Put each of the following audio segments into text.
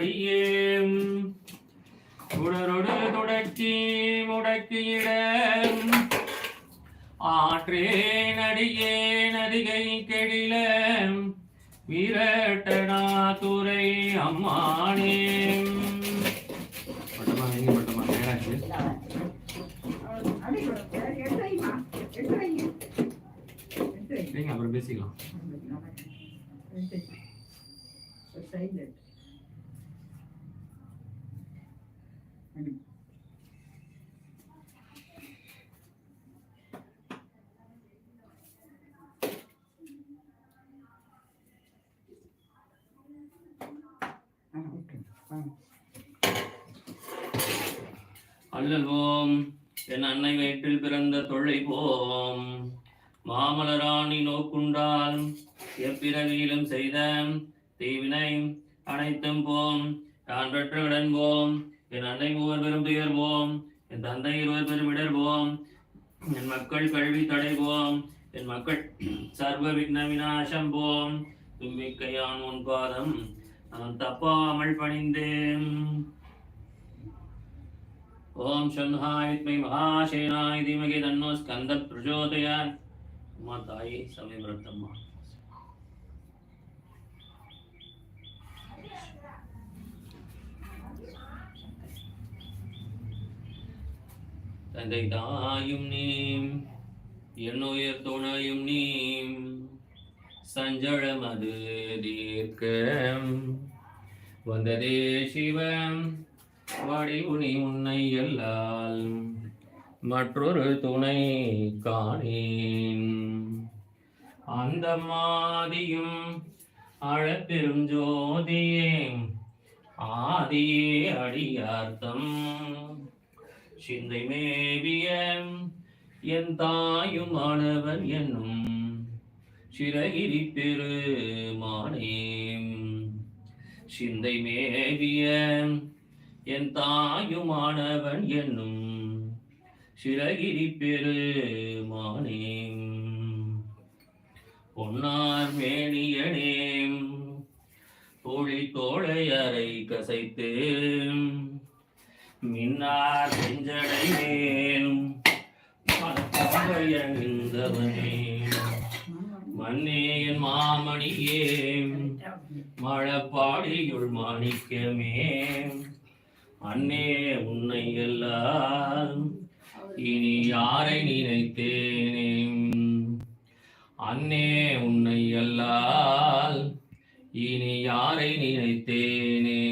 அடியே உடரொடு தொடக்கி முடக்கியிட ஆற்றே நடிகே நதிகை கெடில வீரட்டனா துறை அம்மானே பட்டமா எங்க பட்டமா நேராச்சு நீங்க அப்புறம் பேசிக்கலாம். அல்லல்வோம் என் அன்னை வயிற்றில் போம் மாமலராணி நோக்குண்டால் எப்பிறவியிலும் செய்த தீவினை அனைத்தும் போம். நான் பெற்ற கடன் போம் என் அன்னை மூவர் பெரும் துயர்வோம் என் தந்தை இருவர் பெரும் இடர்வோம். என் மக்கள் கல்வி தடை போம் என் மக்கள் சர்வ விக்ன விநாசம் போம். தும்பிக்கையான் உன் பாதம் நான் தப்பாமல் பணிந்தேன். ஓம் சன்ஹாய் வித்மை மகாசேனாய் தீமகி தன்னோ ஸ்கந்த பிரஜோதயார் அம்மா தாயே சமயபிரத்தம்மா தந்தை தாயும் நீம் என்னுயர் துணையும் நீம் சஞ்சழமது தீர்க்கம். வந்ததே சிவம் வடிவுனி உன்னை எல்லால் மற்றொரு துணை காணேன். அந்த மாதியும் அழப்பெரும் ஜோதியே ஆதியே அடியார்த்தம். சிந்தை மேவிய என் தாயும் ஆனவன் என்னும் சிறகிரி பெருமானே சிந்தை மேவிய என் தாயுமானவன் என்னும் சிறகிரி பெருமானே பொன்னார் மேனியனேம். தோழி தோழையரை கசைத்து மின்னார் செஞ்சடை மேல். மனப்பாவையணிந்தவனே மன்னே என் மாமணியே மழப்பாடியுள் மாணிக்கமே அன்னே உன்னை எல்லாம் இனி யாரை நினைத்தேனே? அன்னே உன்னை எல்லால் இனி யாரை நினைத்தேனே?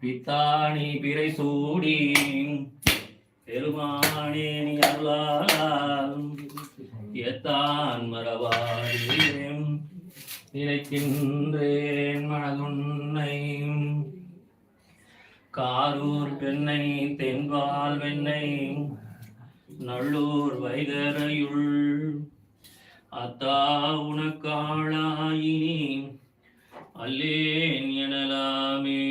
பித்தாணி பிறை சூடி பெருமானே நீ அருளால் எத்தான் மறவாதே நினைக்கின்றேன் மனதுன்னை. காரூர் பெண்ணை தென்பால் வெண்ணை நல்லூர் வைகரையுள். அத்தா உனக்காளாயினி அல்லேன் எனலாமே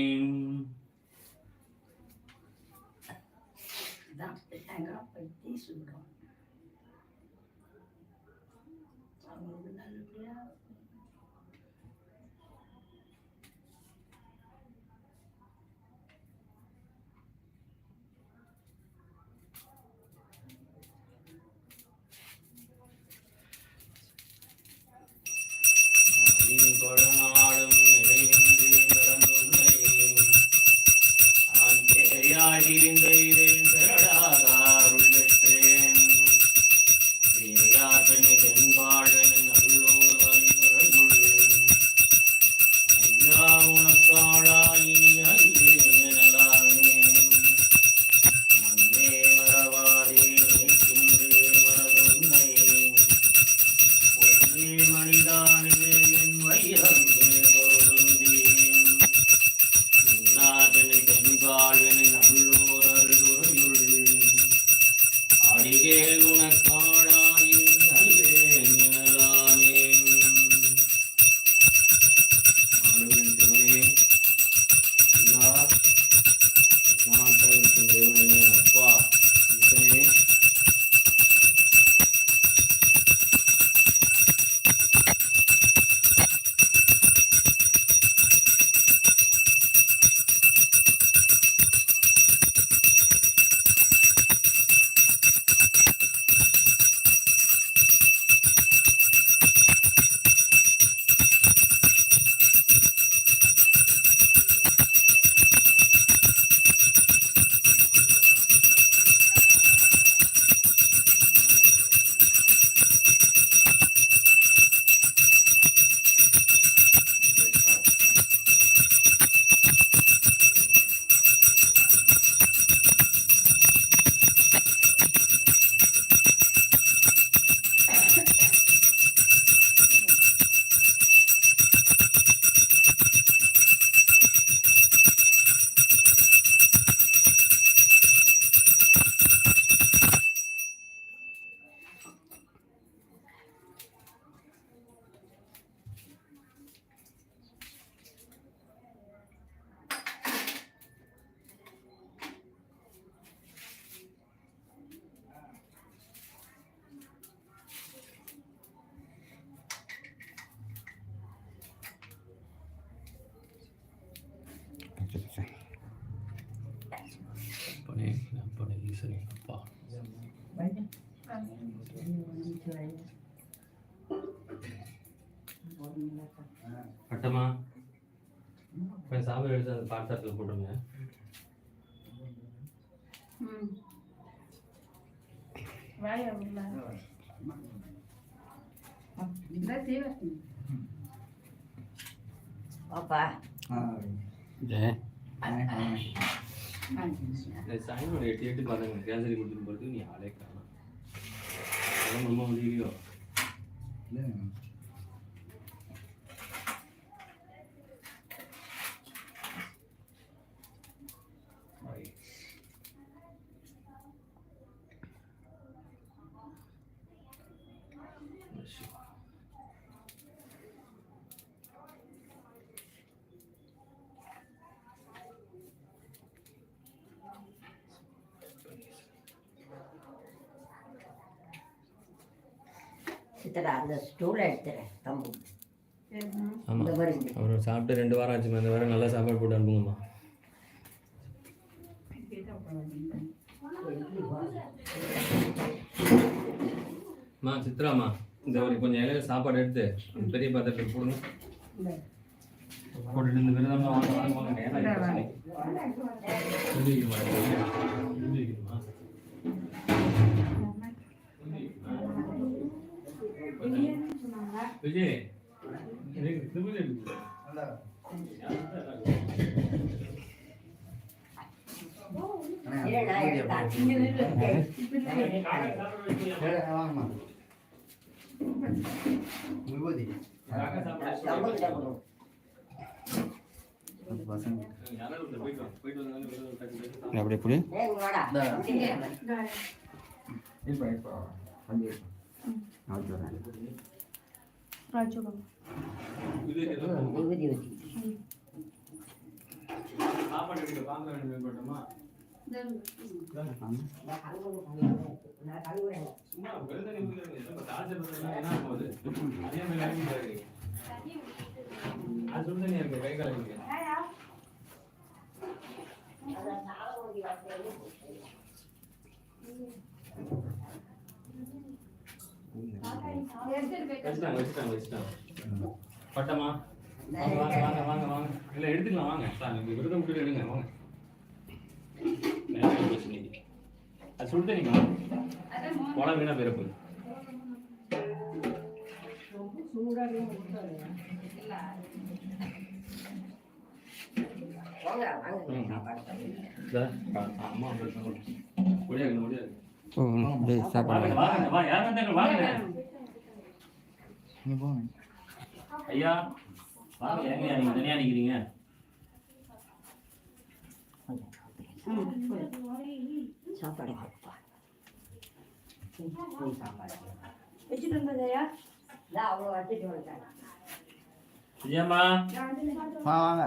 தாயாய் திரிந்தேரே அப்பனே ஈஸ்வரி அப்பா பட்டமா போய் சாப்பாடு எடுத்து அந்த பாத்திரத்தில் போட்டுருங்க. பாப்பா. சாயந்தரம் எட்டு எட்டு பாருங்க. கேசரி கொடுத்துட்டு போகிறது நீ ஆளே காணும். அதெல்லாம் ரொம்ப முடியலையோ சித்தரா அந்த ஸ்டூலை எடுத்துறேன் தம்பு. ஆமாம் அவர் சாப்பிட்டு ரெண்டு வாரம் ஆச்சுமா இந்த வாரம் நல்லா சாப்பாடு போட்டு அனுப்புங்கம்மா. அம்மா சித்ராம்மா இந்த ஒரு கொஞ்சம் இலையில சாப்பாடு எடுத்து பெரிய பாத்திரத்தில் போடுங்க. போட்டுட்டு இந்த விரதம்லாம் வாங்க வாங்க வாங்க திருமணம் இருக்கு. ஏடா எடுத்தா இங்க நில்லு. விபூதி அழகா சாப்பாடு தம்பு சாப்பிடுவோம் பசங்க யாராவது ஒருத்தர் போயிட்டு வாங்க. போயிட்டு வந்தாலும் விரதம் ஒரு கட்டு கட்டு சாப்பிடு. அப்படி எப்படி ஏய் வாடா இப்போ இப்போ வந்து நான் சொல்கிறேன் இது ஏதோ விபூதி ஊத்தி சாப்பாடு எடுக்க பாத்திரம் எடுக்க போட்டோமா? நான் கழுவுறேன் சும்மா விரதம் நிமிர்ந்து ஏதோ தாழ்ச்சல் பண்றதுலாம் என்ன ஆகும் அது? அதே மாதிரி இறங்கி பாருங்க. அது சுடு தண்ணியா இருக்கு, கை கால் கழுவிக்க. வச்சுட்டாங்க, வச்சுட்டாங்க, வச்சுட்டாங்க. பட்டமா வாங்க வாங்க வாங்க வாங்க வாங்க. இல்ல எடுத்துக்கலாம் வாங்க. சார் நீங்க விரதம் விட்டு எடுங்க வாங்க. அது சுடு தண்ணிமா உடம்பு வீணா பிறப்பு சாப்பாடு. வாங்க வாங்க வா யாரும் வாங்க. நீ போங்க. ஐயா வாங்க ஏங்க நீங்க தனியா நிக்கிறீங்க? சாப்பாடு கொடுப்பா. சாப்பாடு வச்சுட்டு இதான் அவ்வளோ வச்சுட்டு வந்துட்டாங்க விஜயம்மா வா வாங்க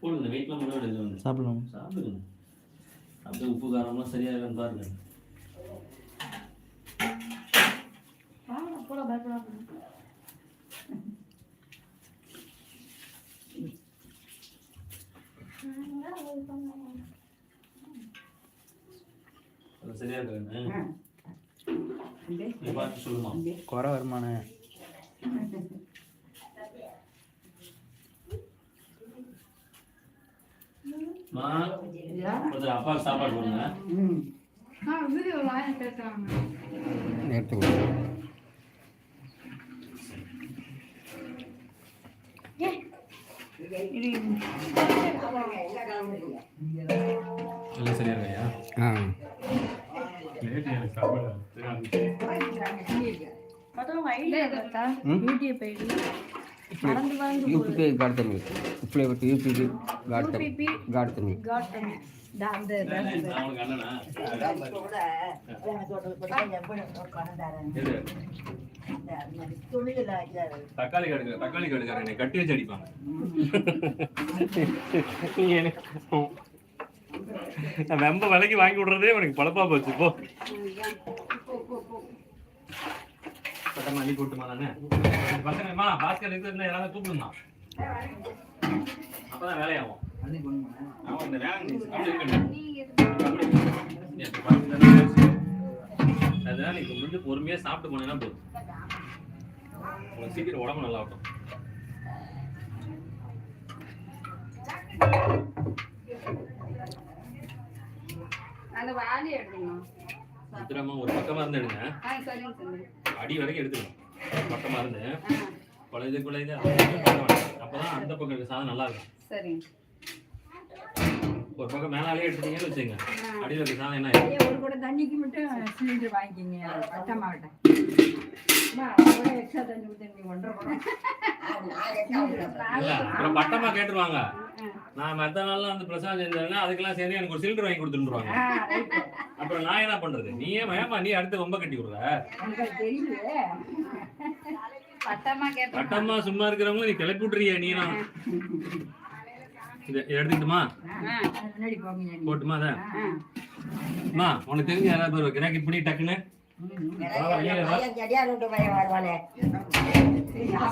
போடுங்க வெயிட்லாம் முன்னாடி இது வந்து. சாப்பிடலாம்? சாப்பிடுங்க. அப்படியே உப்பு காரம்லாம் சரியா இருக்கான்னு பாருங்க சரியா பார்த்து சொல்லுமா. குறை வருமானே. மா ஒருத்தர் அப்பாவுக்கு சாப்பாடு போடுங்க ம். ஆ வீடியோ வாங்க பேசுறாங்க எடுத்துக்கோ எல்லாம் சரியா இருக்கையா? ஆ. மத்தவங்க ஐடியா பார்த்தா ம்? யூடியூப் ஐடி மறந்து யூபிபி காட் தமிழ் இப்படி யூபிபி காட் தமிழ் காட் தமிழ் காட் தக்காளி கடுக்க தக்காளி கடுக்கார என்னை கட்டி வச்சு அடிப்பாங்க வெம்ப விலைக்கு வாங்கி விடுறதே உனக்கு பழப்பா போச்சு போ. மட்டமா அள்ளி போட்டுமா நானு பசங்கம்மா பாஸ்கர் இருக்குதுன்னா யாராவது கூப்பிடுமா அப்பதான் வேலையாகும் ஆமா, இந்த வேலை நீ அப்படி இருக்கணும். அப்படி. நீ அப்படி பார்த்து தானே பேசு. அதனால நீ கொஞ்சம் பொறுமையா சாப்பிட்டு போனேன்னா போதும் உனக்கு சீக்கிரம் உடம்பு நல்லா ஆகட்டும் அந்த எடுக்கணும் ஒரு பக்கமா இருந்து எடுங்க அடி வரைக்கும் எடுத்துக்கணும். பக்கமா இருந்து. ஆ குழையுது குழையுது அப்பதான் அந்த பக்கம் இருக்க சாதம் நல்லா இருக்கும். ஒரு பக்கம் மேலாலே எடுத்துட்டீங்கன்னு வச்சுங்க அடியில் இருக்க சாதம் என்ன? ஒரு கூட தண்ணிக்கு மட்டும் சிலிண்டர் வாங்கிக்கிங்க. பட்டமாட்டேன் எக்ஸ்ட்ரா தண்ணி ஊற்றி ஒன்றரை பட்டமா கேட்டுருவாங்க. நான் மத்த நாள்லாம் வந்து பிரசாதம் செஞ்சேன்னா அதுக்கெல்லாம் சேர்ந்து எனக்கு ஒரு சிலிண்டர் வாங்கி கொடுத்துருவாங்க. அப்புறம் நான் என்ன பண்றது? நீ ஏன் ஏமா நீ அடுத்து ரொம்ப கட்டி விடுற எனக்கு அது தெரியலையே பட்டமா கேட்டோம் பட்டமா சும்மா இருக்கிறவங்களும் நீ கிளப்பி விட்டுறிய நீ நான் இதை எடுத்துக்கிட்டுமா. போட்டுமா. அம்மா உனக்கு தெரிஞ்ச யாராவது பேர் வைக்கிறேன் இப்படி டக்குன்னு. செடியார்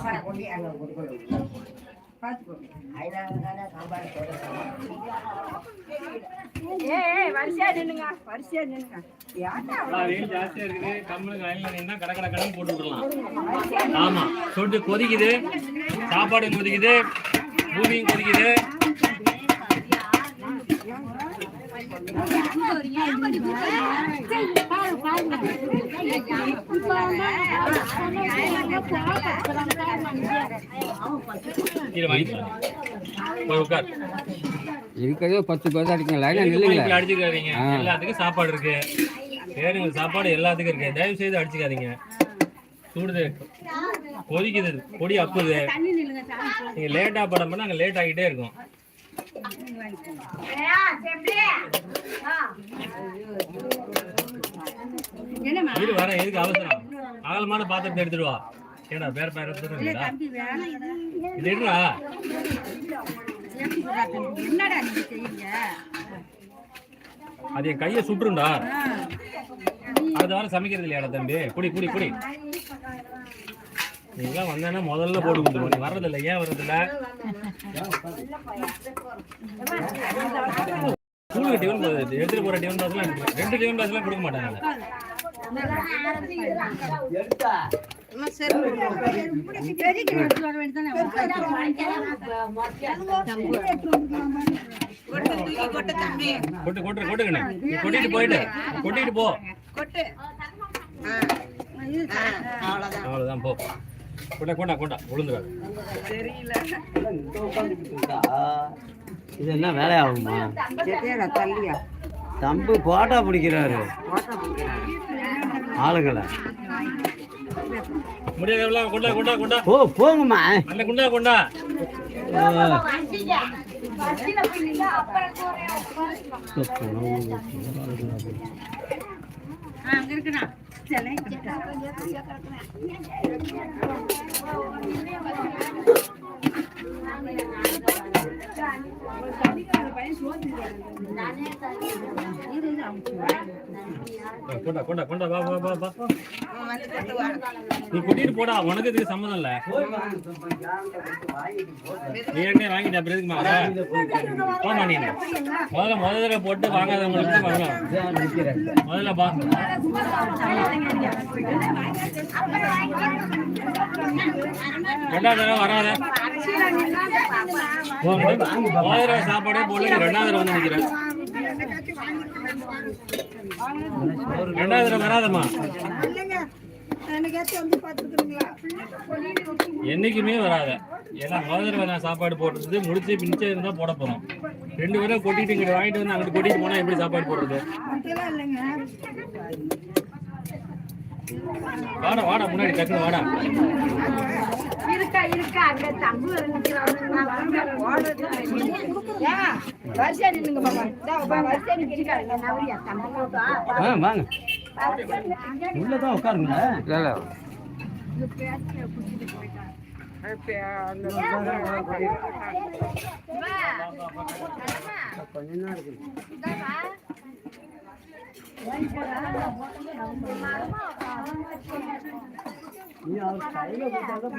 வரிசையா நின்னுங்க வரிசையா நின்னுங்க வெயில் ஜாஸ்தியா இருக்குது. கம்முனு வயல்ல நின்னா கட கட கடன் போட்டு விடலாம் ஆமா சொட்டு கொதிக்குது. சாப்பாடு கொதிக்குது. பூமியும் கொதிக்குது. இருக்கிறதே பத்து பேர் தான் இருக்கீங்க. லைனா எதுக்கு நில்லுங்களேன். இப்படி அடிச்சுக்காதீங்க. எல்லாத்துக்கும் சாப்பாடு இருக்கு. வேணுங்க சாப்பாடு எல்லாத்துக்கும் இருக்கு. தயவு செய்து அடிச்சுக்காதீங்க. சூடுது கொதிக்குது பொடி அப்புது. நீங்க லேட்டா படம் பண்ணா அங்க லேட் ஆகிட்டே இருக்கும். இரு வரேன் எதுக்கு அவசரம்? அகலமான பாத்திரத்தை எடுத்துட்டு வா. ஏடா பேர பேர எடுறா என்னடா? அது என் கையை சுட்டுருண்டா அடுத்த வாரம் சமைக்கிறது இல்லையாடா தம்பி? குடி குடி குடி. நீங்களாம் வந்தேன்னா முதல்ல போட்டு கொடுத்துருவோம் நீ வர்றதில்ல. ஏன் வர்றதில்ல? ஸ்கூலுக்கு டிஃபன் எடுத்துட்டு போற டிஃபன் இருக்கு ரெண்டு டிஃபன் பாக்ஸ்லாம் கொடுக்க மாட்டாங்க. கொட்டு கொட்டு கொட்டுக்கண்ணே. கொட்டிட்டு போயிட்டு. கொட்டிட்டு போ. அவ்வளவுதான் போ. கொண்டா கொண்டா கொண்டா விழுந்துடாது இது என்ன வேலையாகுமா தம்பு போட்டா பிடிக்கிறாரு. ஆளுங்களை முடியாதவெல்லாம் கொண்டா கொண்டா கொண்டா. ஓ போங்கம்மா. அந்த குண்டா கொண்டா. அங்க இருக்குண்ணா கொண்டா கொண்டா கொண்டா வா வா வா வா. நீ கொட்டிட்டு போடா உனக்கு இதுக்கு சம்மதம் இல்ல. நீ என்ன வாங்கிட்ட அப்புறம் எதுக்கு வர? போமா நீ முதல்ல முதல்ல போட்டு வாங்காதவங்களுக்கு வாங்கலாம் முதல்ல பா ரெண்டாவது தடவை வராத. போ, முதல் சாப்பாடே போடல ரெண்டாவது தடவை வந்து நிக்கிறேன் ரெண்டாவது தடவை வராதம்மா என்னைக்குமே வராத. ஏன்னா முதல் தடவை நான் சாப்பாடு போடுறது முடிச்சு மிச்சம் இருந்தால் போட போகிறோம் ரெண்டு பேரும் கொட்டிட்டு இங்கே வாங்கிட்டு வந்து அங்கிட்டு கொட்டிட்டு போனால் எப்படி சாப்பாடு போடுறது? வாடா வாடா முன்னாடி டக்குனு வாடா. வாங்க. உள்ளதான் உட்காருங்க. நீ அவர் கையில் கொடுத்தாதான்